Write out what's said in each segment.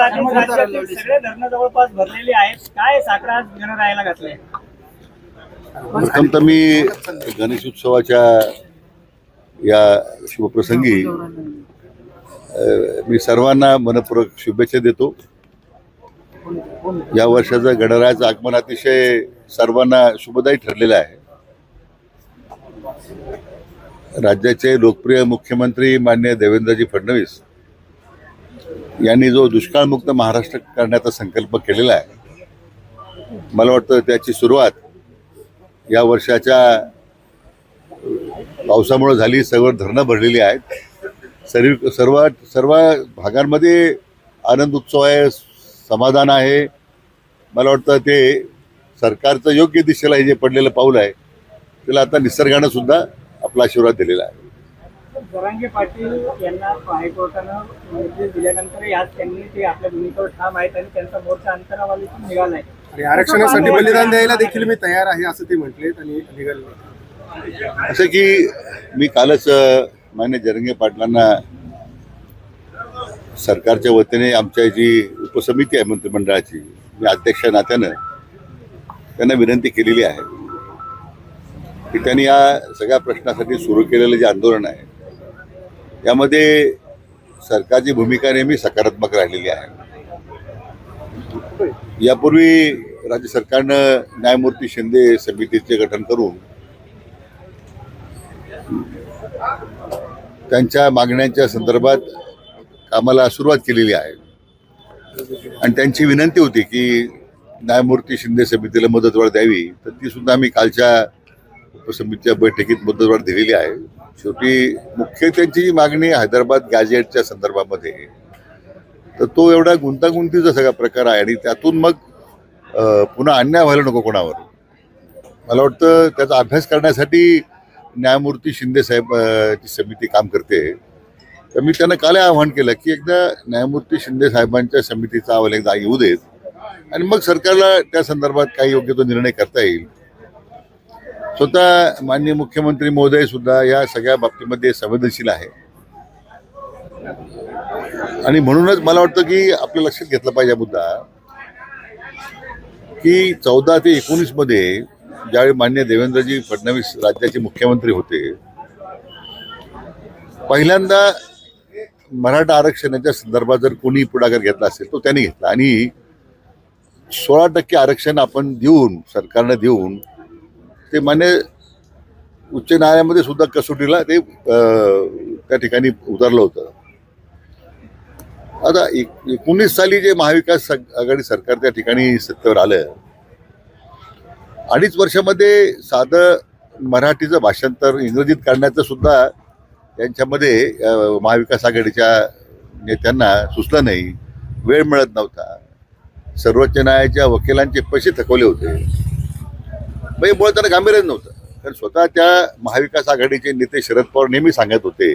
याच्या आधीच राज्यातील सगळे धरणं जवळपास भरलेली आहेत. काय साखरा आज घेणं राहायला घातलंय प्रथम तर मी गणेश उत्सवाच्या या शुभप्रसंगी मी सर्वांना मनपूर्वक शुभेच्छा देतो. या वर्षाचं गणरायाचं आगमन अतिशय सर्वांना शुभदायी ठरलेलं आहे. राज्याचे लोकप्रिय मुख्यमंत्री मान्य देवेंद्रजी फडणवीस यांनी जो दुष्काळमुक्त महाराष्ट्र करण्याचा संकल्प केलेला आहे मला वाटतं त्याची सुरुवात या वर्षाच्या पावसामुळे झाली सर्व धरणं भरलेली आहेत. सर्व सर्व सर्व भागांमध्ये आनंद उत्सव आहे समाधान आहे. मला वाटतं ते सरकारचं योग्य दिशेला हे जे पडलेलं पाऊल आहे त्याला आता निसर्गानं सुद्धा आपला आशीर्वाद दिलेला आहे. जरांगे पाटील यांना हायकोर्टानं नोटीस दिल्यानंतर आज त्यांनी ते आपल्या भूमिकेवर ठाम आहेत आणि त्यांचा मोर्चा अंतरावालीतून निघालाय आणि आरक्षणासाठी बलिदान द्यायला देखील मी तयार आहे असं ते म्हटलेत आणि निघाले असं की मी कालच मान्य जरंगे पाटलांना सरकारच्या वतीने आमच्या जी उपसमिती आहे मंत्रिमंडळाची मी अध्यक्ष नात्यानं त्यांना विनंती केलेली आहे की त्यांनी या सगळ्या प्रश्नासाठी सुरू केलेलं जे आंदोलन आहे यामध्ये सरकारची भूमिका नेहमी सकारात्मक राहिलेली आहे. यापूर्वी राज्य सरकारनं न्यायमूर्ती शिंदे समितीचे गठन करून त्यांच्या मागण्यांच्या संदर्भात कामाला सुरुवात केलेली आहे. आणि त्यांची विनंती होती की न्यायमूर्ती शिंदे समितीला मदतवाढ द्यावी तर ती सुद्धा आम्ही कालच्या उपसमितीच्या बैठकीत मदतवाढ दिलेली आहे. शेवटी मुख्य त्यांची जी मागणी हैदराबाद गॅजेटच्या संदर्भामध्ये तर तो एवढा गुंतागुंतीचा सगळा प्रकार आहे आणि त्यातून मग पुन्हा अन्याय व्हायला नको कोणावर. मला वाटतं त्याचा अभ्यास करण्यासाठी न्यायमूर्ती शिंदे साहेब ती समिती काम करते. तर मी त्यांना काल आवाहन केलं की एकदा न्यायमूर्ती शिंदे साहेबांच्या समितीचा अहवाल एकदा येऊ देत आणि मग सरकारला त्या संदर्भात काही योग्य तो निर्णय करता येईल. स्वतः माननीय मुख्यमंत्री महोदय सुद्धा या सगळ्या बाबतीमध्ये संवेदनशील आहे. आणि म्हणूनच मला वाटतं की आपल्या लक्षात घेतला पाहिजे मुद्दा की चौदा ते एकोणीसमध्ये ज्यावेळी मान्य देवेंद्रजी फडणवीस राज्याचे मुख्यमंत्री होते पहिल्यांदा मराठा आरक्षणाच्या संदर्भात जर कोणी पुढाकार घेतला असेल तो त्यांनी घेतला. आणि सोळा टक्के आरक्षण आपण देऊन सरकारनं देऊन ते मान्य उच्च न्यायालयामध्ये सुद्धा कसोटीला ते अं, त्या ठिकाणी उतरलं होतं. आता एक एकोणीस साली जे महाविकास आघाडी सरकार त्या ठिकाणी सत्तेवर आलं अडीच वर्षामध्ये साधं मराठीचं भाषांतर इंग्रजीत काढण्याचं सुद्धा त्यांच्यामध्ये महाविकास आघाडीच्या नेत्यांना सुचलं नाही वेळ मिळत नव्हता. सर्वोच्च न्यायालयाच्या वकिलांचे पैसे थकवले होते. म्हणजे मुळे त्यांना गांभीर्य नव्हतं. कारण स्वतः त्या महाविकास आघाडीचे नेते शरद पवार नेहमी सांगत होते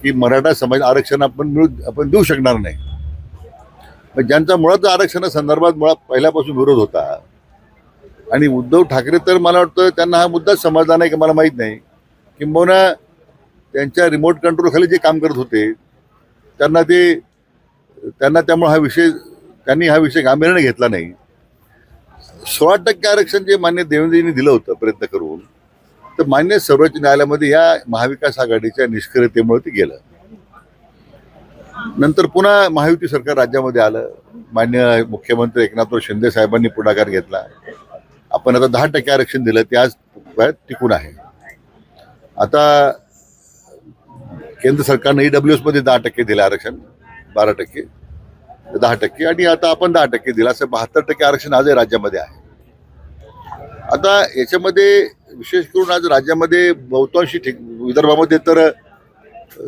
की मराठा समाज आरक्षण आपण मिळू आपण देऊ शकणार नाही. ज्यांचा मुळात आरक्षणासंदर्भात मुळात पहिल्यापासून विरोध होता आणि उद्धव ठाकरे तर मला वाटतं त्यांना हा मुद्दाच समजला नाही की मला माहीत नाही. किंबहुना त्यांच्या रिमोट कंट्रोलखाली जे काम करत होते त्यांना ते त्यांना त्यामुळे हा विषय त्यांनी हा विषय गांभीर्याने घेतला नाही. सोळा टक्के आरक्षण जे मान्य देवेंद्रजींनी दिलं होतं प्रयत्न करून तर मान्य सर्वोच्च न्यायालयामध्ये या महाविकास आघाडीच्या निष्क्रियतेमुळे ते गेलं. नंतर पुन्हा महायुती सरकार राज्यामध्ये आलं. मान्य मुख्यमंत्री एकनाथराव शिंदे साहेबांनी पुढाकार घेतला. आपण आता दहा टक्के आरक्षण दिलं ते आज टिकून आहे. आता केंद्र सरकारनं डब्ल्यू एसमध्ये दहा टक्के दिलं आरक्षण बारा टक्के. दहा टक्के आणि आता आपण दहा टक्के दिला. असं बहात्तर टक्के आरक्षण आजही राज्यामध्ये आहे. आता याच्यामध्ये विशेष करून आज राज्यामध्ये बहुतांशी ठिक विदर्भामध्ये तर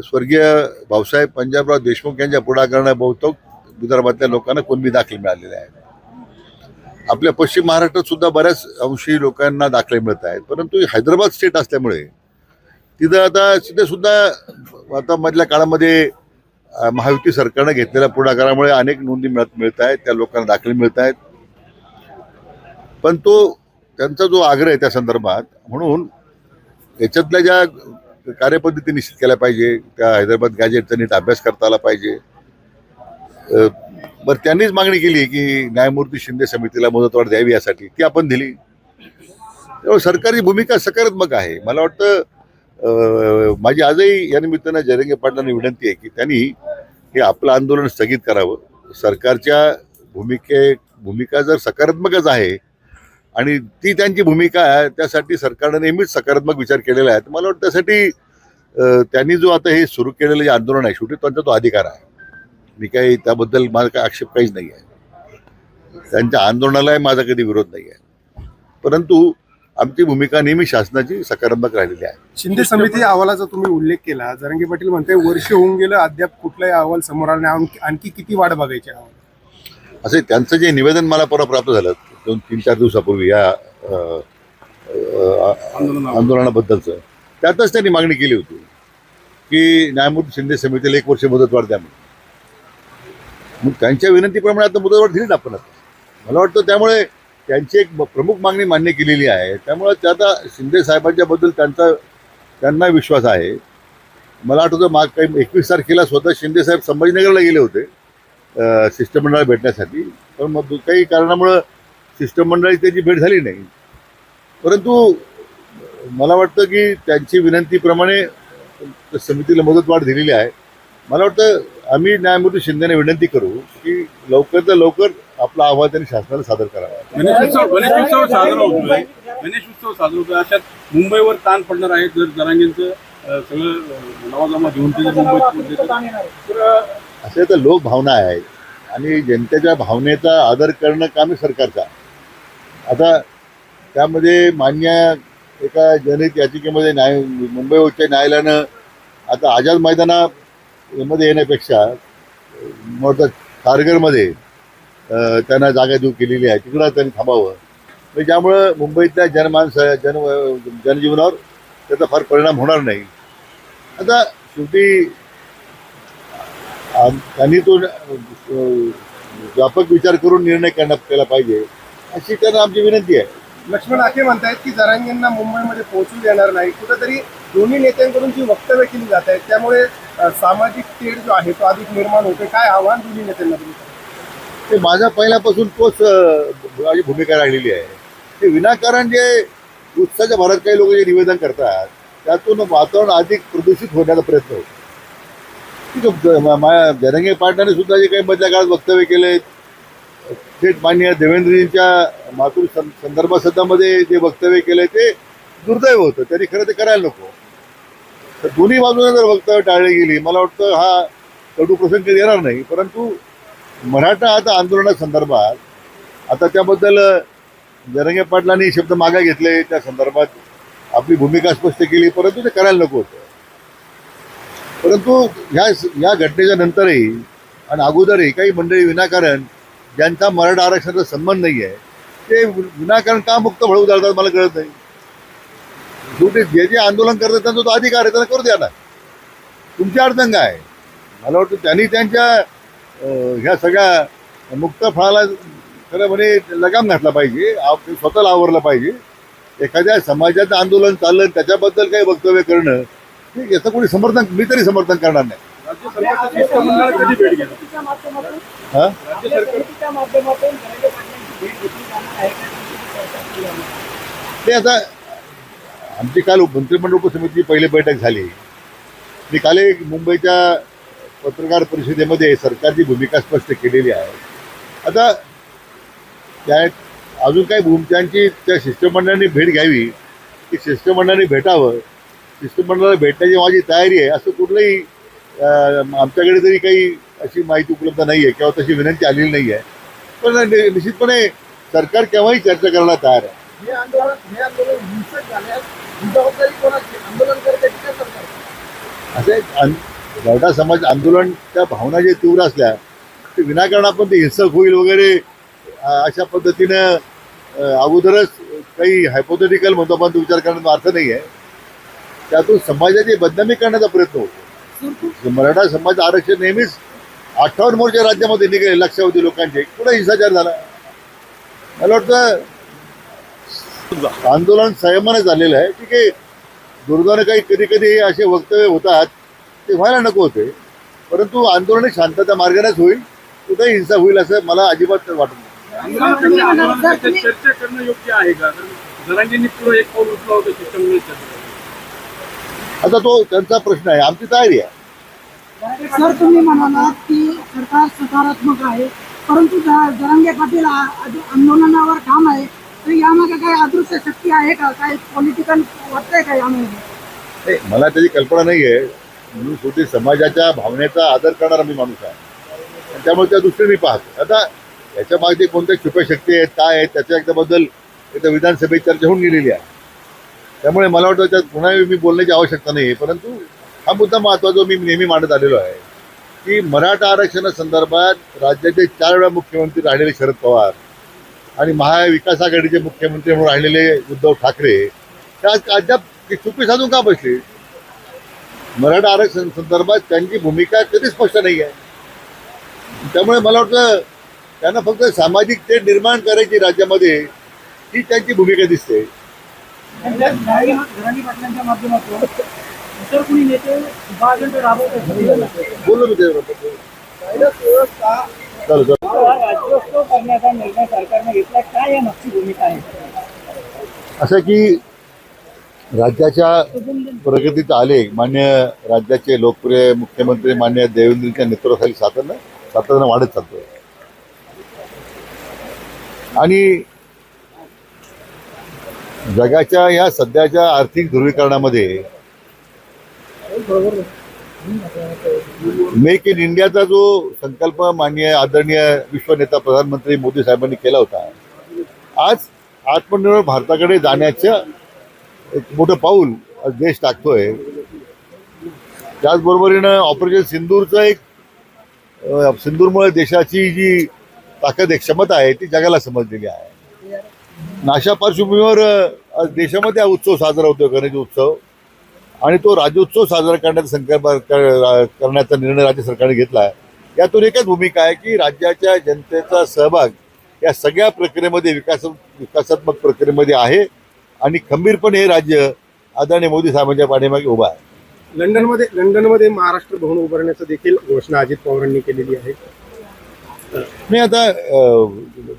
स्वर्गीय भाऊसाहेब पंजाबराव देशमुख यांच्या पुढाकारानं बहुतेक विदर्भातल्या लोकांना कुणबी दाखले मिळालेले आहेत आपल्या पश्चिम महाराष्ट्रात सुद्धा बऱ्याच अंशी लोकांना दाखले मिळत आहेत. परंतु हैदराबाद स्टेट असल्यामुळे तिथं आता तिथे सुद्धा आता मधल्या काळामध्ये महायुती सरकारनं घेतलेल्या पुढाकारामुळे अनेक नोंदी मिळत मिळत आहेत त्या लोकांना दाखले मिळत आहेत. पण तो त्यांचा जो आग्रह आहे त्या संदर्भात म्हणून याच्यातल्या ज्या कार्यपद्धती निश्चित केल्या पाहिजे त्या हैदराबाद गॅजेटचा नीट अभ्यास करता आला पाहिजे. बरं त्यांनीच मागणी केली की न्यायमूर्ती शिंदे समितीला मुदतवाढ द्यावी यासाठी ती आपण दिली. त्यामुळे सरकारची भूमिका सकारात्मक आहे. मला वाटतं माझी आजही या निमित्तानं जयरंगे पाटलांना विनंती आहे की त्यांनी हे आपलं आंदोलन स्थगित करावं. सरकारच्या भूमिके भूमिका जर सकारात्मकच आहे आणि ती त्यांची भूमिका आहे त्यासाठी सरकारनं नेहमीच सकारात्मक विचार केलेला आहे तर मला वाटतं त्यासाठी त्यांनी जो आता हे सुरू केलेलं जे आंदोलन आहे शेवटी त्यांचा तो अधिकार आहे. मी काही त्याबद्दल माझा काही आक्षेप काहीच नाही आहे. त्यांच्या आंदोलनालाही माझा कधी विरोध नाही आहे. परंतु आमची भूमिका नेहमी शासनाची सकारात्मक राहिलेली आहे. शिंदे समिती अहवालाचा तुम्ही उल्लेख केला. जरंगे पाटील म्हणते वर्ष होऊन गेलं अद्याप कुठलाही अहवाल समोर आला नाही. आणखी- किती वाट बघायची आहे? असे त्यांचं जे निवेदन मला परवा प्राप्त झालं दोन तीन चार दिवसापूर्वी या आंदोलनाबद्दलचं. त्यातच त्यांनी मागणी केली होती की न्यायमूर्ती शिंदे समितीला एक वर्ष मुदतवाढ द्या म्हणून. मग त्यांच्या विनंतीप्रमाणे आता मुदतवाढ दिली ना आपण आता. मला वाटतं त्यामुळे त्यांची एक प्रमुख मागणी मान्य केलेली आहे. त्यामुळं त्या आता शिंदे साहेबांच्याबद्दल त्यांचा त्यांना विश्वास आहे. मला आठवतं माग काही एकवीस तारखेला स्वतः शिंदे साहेब संभाजीनगरला गेले होते अ, शिष्टमंडळाला भेटण्यासाठी. पण मग काही कारणामुळं शिष्टमंडळी त्याची भेट झाली नाही. परंतु मला वाटतं की त्यांची विनंतीप्रमाणे समितीला मुदतवाढ दिलेली आहे. मला वाटतं आम्ही न्यायमूर्ती शिंदेने विनंती करू की लवकर लवकर आपला अहवाल त्यांनी शासनाला सादर करावा. गणेश उत्सव गणेश उत्सव साजरा होतोय. गणेश उत्सव साजरा होतोय. अशात मुंबईवर ताण पडणार आहे. जर जरांगेंचं सगळं नवाजमा घेऊन ते जर मुंबईत तर. असे तर लोकभावना आहेत. आणि जनतेच्या भावनेचा आदर करणं काम आहे सरकारचा आता त्यामध्ये मान्य एका जनहित याचिकेमध्ये न्याय मुंबई उच्च न्यायालयानं आता आझाद मैदानामध्ये येण्यापेक्षा अं, त्यांना जागा देऊ केलेली आहे. तिकडं त्यांनी थांबावं. म्हणजे ज्यामुळं मुंबईतल्या जनमानस जन जनजीवनावर त्याचा फार परिणाम होणार नाही. आता शेवटी त्यांनी तो व्यापक विचार करून निर्णय करण्यात केला पाहिजे अशी त्यांना आमची विनंती आहे. लक्ष्मण आखे म्हणतायत की जरांगींना मुंबईमध्ये पोहोचू देणार नाही. कुठंतरी दोन्ही नेत्यांकडून जी वक्तव्य केली जात आहेत त्यामुळे सामाजिक तेढ जो आहे तो अधिक निर्माण होते काय आव्हान दोन्ही नेत्यांना ते माझा पहिल्यापासून तोच माझी भूमिका राहिलेली आहे. ते विनाकारण जे उत्साहाच्या भरात काही लोक जे निवेदन करतात त्यातून वातावरण अधिक प्रदूषित होण्याचा प्रयत्न होतो. माझ्या आहे, जरंगे पाटलाने सुद्धा जे काही मधल्या काळात वक्तव्य केले थेट मान्य देवेंद्रजींच्या मातृ सं- संदर्भासदामध्ये जे वक्तव्य केले ते दुर्दैव होतं. त्यांनी खरं ते करायला नको. तर दोन्ही बाजूने जर वक्तव्य टाळली गेली मला वाटतं हा कडू प्रसंग येणार नाही. परंतु मराठा आता आंदोलनासंदर्भात आता त्याबद्दल जरंगे पाटलांनी शब्द मागे घेतले त्या संदर्भात आपली भूमिका स्पष्ट केली परंतु ते करायला नको होतं. परंतु ह्या या घटनेच्या नंतरही आणि अगोदरही काही मंडळी विनाकारण ज्यांचा मराठा आरक्षणाचा संबंध नाही आहे ते विनाकारण का मुक्त भळू जातात मला कळत नाही. शेवटी जे जे आंदोलन करतात त्यांचा तो अधिकार आहे त्यांना करू द्या ना. तुमची अडचण काय? मला वाटतं त्यांनी त्यांच्या ह्या सगळ्या मुक्त फळाला खरं म्हणे लगाम घातला पाहिजे. आप- स्वतःला आवरलं पाहिजे. एखाद्या समाजाचं आंदोलन चाललं त्याच्याबद्दल काही वक्तव्य करणं हे याचं कोणी समर्थन मी तरी समर्थन करणार नाही. हा? ते आता आमची काल मंत्रिमंडळ उपसमितीची पहिली बैठक झाली. मी काल मुंबईच्या पत्रकार परिषदेमध्ये सरकारची भूमिका स्पष्ट केलेली आहे. आता त्या अजून काही भूमिकांची त्या शिष्टमंडळाने भेट घ्यावी की शिष्टमंडळाने भेटावं. शिष्टमंडळाला भेटण्याची माझी तयारी आहे. असं कुठलंही आमच्याकडे तरी काही अशी माहिती उपलब्ध नाही आहे किंवा तशी विनंती आलेली नाही आहे पण निश्चितपणे सरकार केव्हाही चर्चा करायला तयार आहे. हे आंदोलन हे आंदोलन हिंसक झाल्यास ही जबाबदारी कोणाची आंदोलन करते की सरकार? असे मराठा समाज आंदोलनच्या भावना जे तीव्र असल्या ते विनाकारण आपण ते हिंसक होईल वगैरे अशा पद्धतीनं अगोदरच काही हायपोथेटिकल तो विचार करण्याचा अर्थ नाही आहे. त्यातून समाजाची बदनामी करण्याचा प्रयत्न होतो. मराठा समाज आरक्षण नेहमीच अठ्ठावन्न मोर्चे राज्यामध्ये निघाले लक्षावधी लोकांचे. कुठे हिंसाचार झाला. मला वाटतं आंदोलन संयमाने झालेलं आहे. आहे दुर्गाने काही कधी कधी असे वक्तव्य होतात ते व्हायला नको होते. परंतु आंदोलन शांतता मार्गानेच होईल. कुठेही हिंसा होईल असं मला अजिबात वाटत नाही करणं- आंदोलन करणं- चर्चा करणं योग्य आहे का? कारण जरांगींनी पुढं एक पाऊल उचला होतं शिष्टमंडळ चर्चा आता तो त्यांचा प्रश्न आहे. आमची तयारी आहे. सर तुम्ही म्हणालात की सरकार सकारात्मक आहे परंतु जरांगे पाटील आंदोलनावर काम आहे. तर यामागे काही अदृश्य शक्ती आहे का? काही पॉलिटिकल वाटतंय का यामध्ये मला त्याची कल्पना नाही आहे मी शेवटी समाजाच्या भावनेचा आदर करणारा मी माणूस आहे. आणि त्यामुळे त्या दृष्टीने मी पाहतो. आता याच्या मागे कोणत्या छुप्या शक्ती आहेत काय आहेत त्याच्या एकदाबद्दल एकदा विधानसभेत चर्चा होऊन गेलेली आहे. त्यामुळे मला वाटतं त्यात पुन्हा मी बोलण्याची आवश्यकता नाही परंतु हा मुद्दा महत्त्वाचा मी नेहमी मांडत आलेलो आहे की मराठा आरक्षणासंदर्भात राज्याचे चार वेळा मुख्यमंत्री राहिलेले शरद पवार आणि महाविकास आघाडीचे मुख्यमंत्री म्हणून राहिलेले उद्धव ठाकरे त्या अद्याप चुकी साधून का बसले? मराठा आरक्षण संदर्भात त्यांची भूमिका कधी स्पष्ट नाही आहे त्यामुळे मला वाटतं त्यांना फक्त सामाजिक तेढ निर्माण करायची राज्यामध्ये ही त्यांची भूमिका दिसते. बोललो मी त्याच्याबरोबर. चालू चालू राज्योत्सव करण्याचा निर्णय सरकारने घेतला. काय या मागची भूमिका आहे? असं की राज्याच्या प्रगतीचा आले मान्य राज्याचे लोकप्रिय मुख्यमंत्री मान्य देवेंद्रच्या नेतृत्वाखाली सातत्यानं सातत्यानं वाढत चालतोय. आणि जगाच्या या सध्याच्या आर्थिक ध्रुवीकरणामध्ये मेक इन इंडियाचा जो संकल्प माननीय आदरणीय विश्वनेता प्रधानमंत्री मोदी साहेबांनी केला होता आज आत्मनिर्भर भारताकडे जाण्याच्या एक मोठं पाऊल देश टाकतोय. त्याचबरोबरीनं ऑपरेशन सिंदूरचं एक सिंदूरमुळे देशाची जी ताकद एक क्षमता आहे ती जगाला समजलेली आहे. नाशा पार्श्वभूमीवर आज देशामध्ये हा उत्सव साजरा होतो गणेश उत्सव. आणि तो राज्योत्सव साजरा करण्याचा संकल्प करण्याचा निर्णय राज्य सरकारने घेतला आहे. यातून एकच भूमिका आहे की राज्याच्या जनतेचा सहभाग या सगळ्या प्रक्रियेमध्ये विकास विकासात्मक प्रक्रियेमध्ये आहे. आणि खंबीरपणे हे राज्य आदरणीय मोदी साहेबांच्या पाठीमागे उभा आहे. लंडनमध्ये लंडनमध्ये महाराष्ट्र भवन उभारण्याचं देखील घोषणा अजित पवारांनी केलेली आहे. नाही आता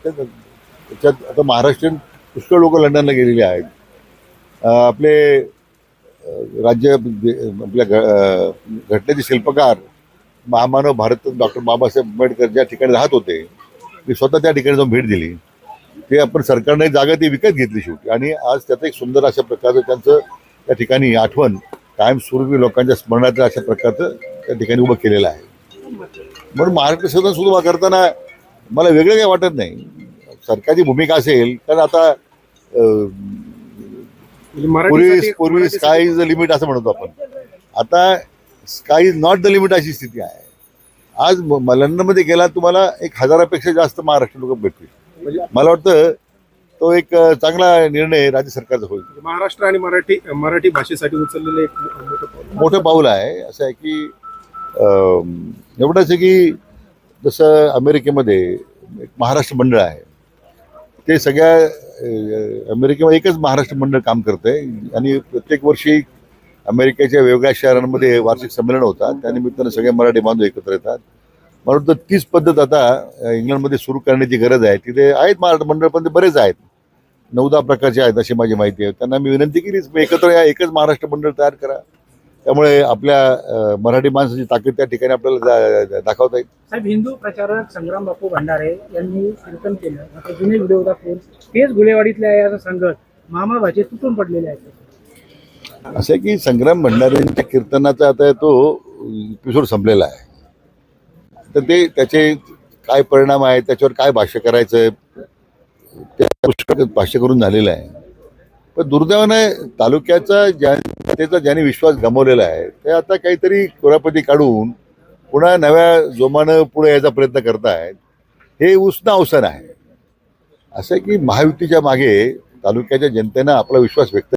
त्याच्यात आता महाराष्ट्रीयन पुष्कळ लोक लंडनला गेलेले आहेत. आपले राज्य आपल्या घटनेचे शिल्पकार महामानव भारत डॉक्टर बाबासाहेब आंबेडकर ज्या ठिकाणी राहत होते मी स्वतः त्या ठिकाणी जाऊन भेट दिली. ते आपण सरकारने जागा ती विकत घेतली शेवटी. आणि आज त्याचं एक सुंदर अशा प्रकारचं त्यांचं त्या ठिकाणी आठवण कायमस्वरूपी लोकांच्या स्मरणात अशा प्रकारचं त्या ठिकाणी उभं केलेलं आहे. म्हणून महाराष्ट्र सदन सुरू करताना मला वेगळं काही वाटत नाही. सरकारची भूमिका असेल कारण आता म्हणजे पूर्वी पूर्वी स्काय इज द लिमिट असं म्हणतो आपण. आता sky is not the limit अशी स्थिती आहे. आज म- म- लंडनमध्ये गेला तुम्हाला एक हजारापेक्षा जास्त महाराष्ट्र लोक भेटतील. म्हणजे मला वाटतं तो एक चांगला निर्णय राज्य सरकारचा होईल. महाराष्ट्र आणि मराठी मराठी भाषेसाठी उचललेलं एक मोठं पाऊल मोठं पाऊल आहे. असं आहे की एवढंच आहे की जसं अमेरिकेमध्ये एक महाराष्ट्र मंडळ आहे. ते सगळ्या अमेरिकेमध्ये एकच महाराष्ट्र मंडळ काम करतंय. आणि प्रत्येक वर्षी अमेरिकेच्या वेगवेगळ्या शहरांमध्ये वार्षिक संमेलन होतात. त्यानिमित्तानं सगळे मराठी बांधव एकत्र येतात. मला वाटतं तीच पद्धत आता इंग्लंडमध्ये सुरू करण्याची गरज आहे. तिथे आहेत महाराष्ट्र मंडळ पण ते बरेच आहेत. नऊ दहा प्रकारचे आहेत अशी माझी माहिती आहे. त्यांना मी विनंती केलीच एकत्र या एकच महाराष्ट्र मंडळ तयार करा. त्यामुळे आपल्या मराठी माणसाची ताकद त्या ठिकाणी आपल्याला दाखवता येईल. साहेब हिंदू प्रचारक संग्राम बापू भंडारे यांनी कीर्तन केलं. जुने व्हिडिओ फोन तेच गुलेवाडीतल्या या संघट मामा भाचे तुटून पडलेले आहेत. असं आहे की संग्राम भंडारेंच्या कीर्तनाचा आता तो एपिसोड संपलेला आहे. तर ते त्याचे काय परिणाम आहेत त्याच्यावर काय भाष्य करायचं त्या भाष्य करून झालेलं आहे. पण दुर्दैवाने तालुक्याचा ज्या त्याचा ज्याने विश्वास गमावलेला आहे ते आता काहीतरी कुरापती काढून पुन्हा नव्या जोमानं पुढे यायचा प्रयत्न करतायत. हे उष्ण अवसर आहे. असं की महायुतीच्या मागे तालुक्याच्या जनतेनं आपला विश्वास व्यक्त